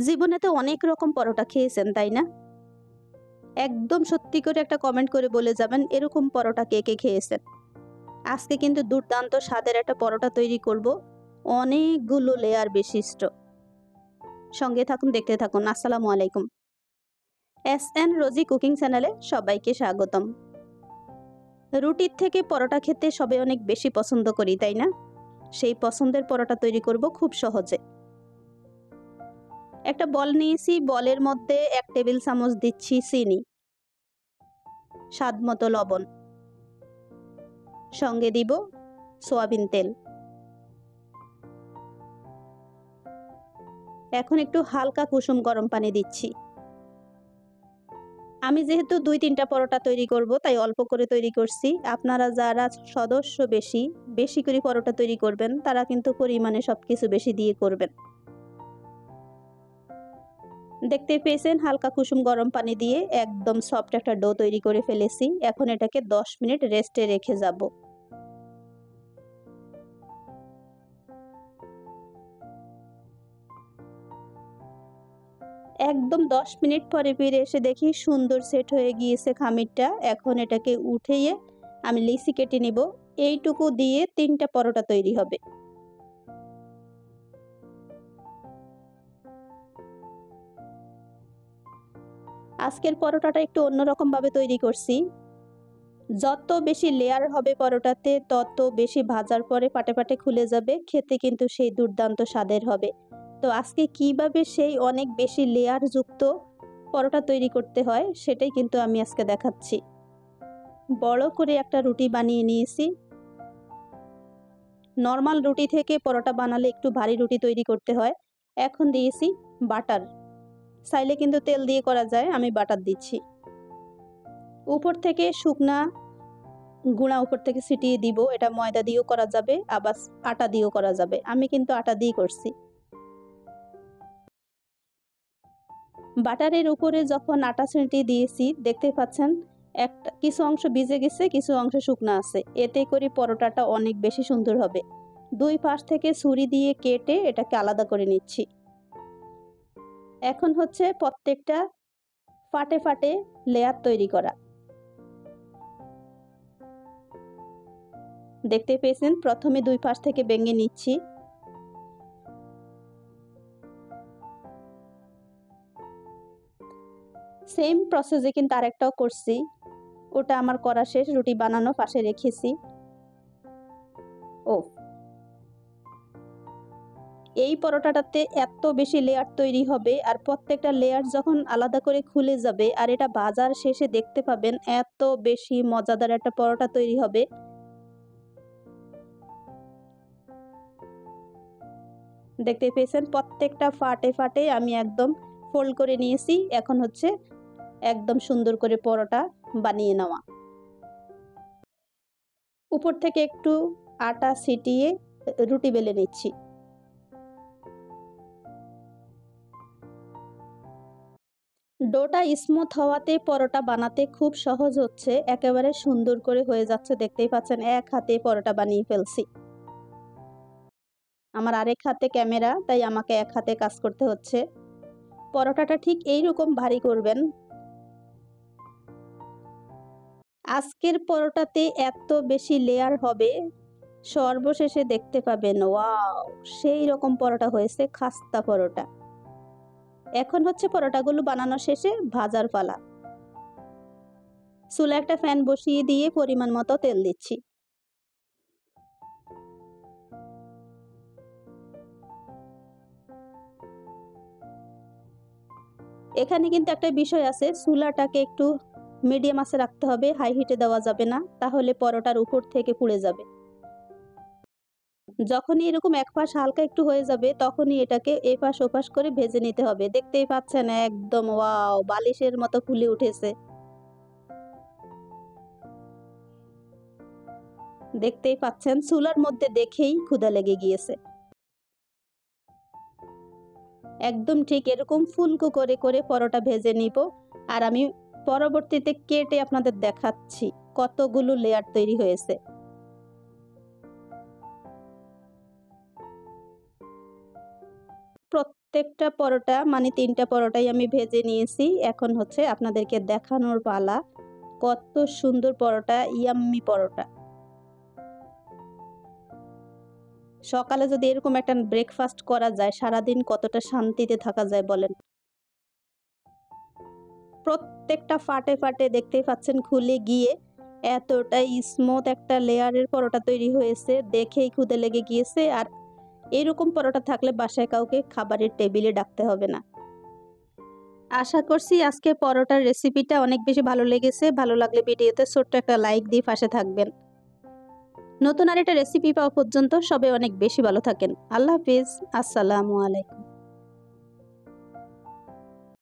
জীবনে তো অনেক রকম পরোটা খেয়েছেন, তাই না? একদম সত্যি করে একটা কমেন্ট করে বলে যাবেন, এরকম পরোটা কে কে খেয়েছেন? আজকে কিন্তু দুর্দান্ত স্বাদের একটা পরোটা তৈরি করব, অনেকগুলো লেয়ার বিশিষ্ট। সঙ্গে থাকুন, দেখতে থাকুন, আসসালামু আলাইকুম। এস এন রোজি কুকিং চ্যানেলে সবাইকে স্বাগতম। রুটির থেকে পরোটা খেতে সবে অনেক বেশি পছন্দ করি, তাই না? সেই পছন্দের পরোটা তৈরি করব খুব সহজে। একটা বল নিয়েছি, বলের মধ্যে এক টেবিল চামচ দিচ্ছি চিনি। স্বাদ মতো লবণ। সঙ্গে দিব সোয়াবিন তেল। এখন একটু হালকা কুসুম গরম পানি দিচ্ছি। আমি যেহেতু দুই তিনটা পরোটা তৈরি করব, তাই অল্প করে তৈরি করছি। আপনারা যারা সদস্য বেশি বেশি করে পরোটা তৈরি করবেন, তারা কিন্তু পরিমাণে সব কিছু বেশি দিয়ে করবেন। দেখতে পেয়েছেন, হালকা কুসুম গরম পানি দিয়ে একদম সফট একটা ডো তৈরি করে ফেলেছি। এখন এটাকে দশ মিনিট রেস্টে রেখে যাব। একদম দশ মিনিট পরে ফিরে এসে দেখি সুন্দর সেট হয়ে গিয়েছে খামিরটা। এখন এটাকে উঠিয়ে আমি লিসি কেটে নিব। এইটুকু দিয়ে তিনটা পরোটা তৈরি হবে। আজকের পরোটাটা একটু অন্যরকম ভাবে তৈরি করছি। যত বেশি লেয়ার হবে পরোটাতে, তত বেশি ভাজার পরে পাটে পাটে খুলে যাবে, খেতে কিন্তু সেই দুর্দান্ত স্বাদের হবে। তো আজকে কীভাবে সেই অনেক বেশি লেয়ার যুক্ত পরোটা তৈরি করতে হয়, সেটাই কিন্তু আমি আজকে দেখাচ্ছি। বড় করে একটা রুটি বানিয়ে নিয়েছি। নর্মাল রুটি থেকে পরোটা বানালে একটু ভারী রুটি তৈরি করতে হয়। এখন দিয়েছি বাটার। চাইলে কিন্তু তেল দিয়ে করা যায়, আমি বাটার দিচ্ছি। উপর থেকে শুকনা গুঁড়া উপর থেকে ছিটিয়ে দিব, এটা ময়দা দিয়েও করা যাবে, আবার আটা দিয়েও করা যাবে, আমি কিন্তু আটা দিয়ে করছি। বাটারের উপরে যখন আটা ছিটিয়ে দিয়েছি দেখতে পাচ্ছেন, একটা, কিছু অংশ ভিজে গেছে, কিছু অংশ শুকনো আছে, এতে করে পরোটাটা অনেক বেশি সুন্দর হবে। দুই পাশ থেকে ছুরি দিয়ে কেটে এটাকে আলাদা করে নিচ্ছি। এখন হচ্ছে প্রত্যেকটা ফাটে ফাটে লেয়ার তৈরি করা। দেখতে পেয়েছেন? প্রথমে দুই পাশ থেকে ভেঙে নিচ্ছি। সেম প্রসেসে কিন্তু আরেকটাও করছি। ওটা আমার করা শেষ, রুটি বানানো পাশে রেখেছি। ও এই পরোটাটাতে এত বেশি লেয়ার তৈরি হবে আর প্রত্যেকটা লেয়ার যখন আলাদা করে খুলে যাবে আর এটা বাজার শেষে দেখতে পাবেন এত বেশি মজাদার একটা পরোটা তৈরি হবে। দেখতে পেয়েছেন প্রত্যেকটা ফাটে ফাটে আমি একদম ফোল্ড করে নিয়েছি, এখন হচ্ছে একদম সুন্দর করে পরোটা বানিয়ে নেওয়া। উপর থেকে একটু আটা ছিটিয়ে রুটি বেলে নিচ্ছি। ডোটা স্মুথ হওয়াতে পরোটা বানাতে খুব সহজ হচ্ছে, একেবারে সুন্দর করে হয়ে যাচ্ছে, দেখতেই পাচ্ছেন, এক হাতে পরোটা বানিয়ে ফেলছি। আমার আরেক হাতে ক্যামেরা, তাই আমাকে এক হাতে কাজ করতে হচ্ছে। পরোটাটা ঠিক এই রকম ভারী করবেন। আজকের পরোটাতে এত বেশি লেয়ার হবে, সর্বশেষে দেখতে পাবেন, ওয়াও সেই রকম পরোটা হয়েছে, খাস্তা পরোটা। এখন হচ্ছে পরোটাগুলো বানানো শেষে ভাজার পালা। চুলা একটা ফ্যান বসিয়ে দিয়ে পরিমাণ মতো তেল দিচ্ছি। এখানে কিন্তু একটা বিষয় আছে, চুলাটাকে একটু মিডিয়াম আছে রাখতে হবে হাই হিটে দেওয়া যাবে না, তাহলে পরোটার উপর থেকে পুড়ে যাবে। যখনই এরকম এক পাশ হালকা একটু হয়ে যাবে, তখনই এটাকে এপাশ ওপাশ করে ভেজে নিতে হবে। দেখতেই পাচ্ছেন একদম, ওয়াও, বালিশের মতো ফুলে উঠেছে। দেখতেই পাচ্ছেন, চুলার মধ্যে দেখেই ক্ষুদা লেগে গিয়েছে। একদম ঠিক এরকম ফুলকো করে করে পরোটা ভেজে নিব। আর আমি পরবর্তীতে কেটে আপনাদের দেখাচ্ছি কতগুলো লেয়ার তৈরি হয়েছে। প্রত্যেকটা পরোটা মানে তিনটা পরোটাই আমি ভেজে নিয়েছি। এখন হচ্ছে আপনাদেরকে দেখানোর পালা। কত সুন্দর পরোটা, ইয়াম্মি পরোটা। সকালে যদি এরকম একটা ব্রেকফাস্ট করা যায়, সারাদিন কতটা শান্তিতে থাকা যায় বলেন? প্রত্যেকটা ফাটে ফাটে দেখতেই পাচ্ছেন খুলে গিয়ে এতটাই স্মুথ একটা লেয়ারের পরোটা তৈরি হয়েছে। দেখেই খুদে লেগে গিয়েছে। আর এরকম পরোটা থাকলে বাসায় কাউকে খাবারের টেবিলে ডাকতে হবে না। আশা করছি আজকে পরোটার রেসিপিটা অনেক বেশি ভালো লেগেছে। ভালো লাগলে ভিডিওতে ছোট্ট একটা লাইক দিয়ে পাশে থাকবেন। নতুন আর একটা রেসিপি পাওয়া পর্যন্ত সবে অনেক বেশি ভালো থাকেন। আল্লাহ হাফিজ। আসসালামু আলাইকুম।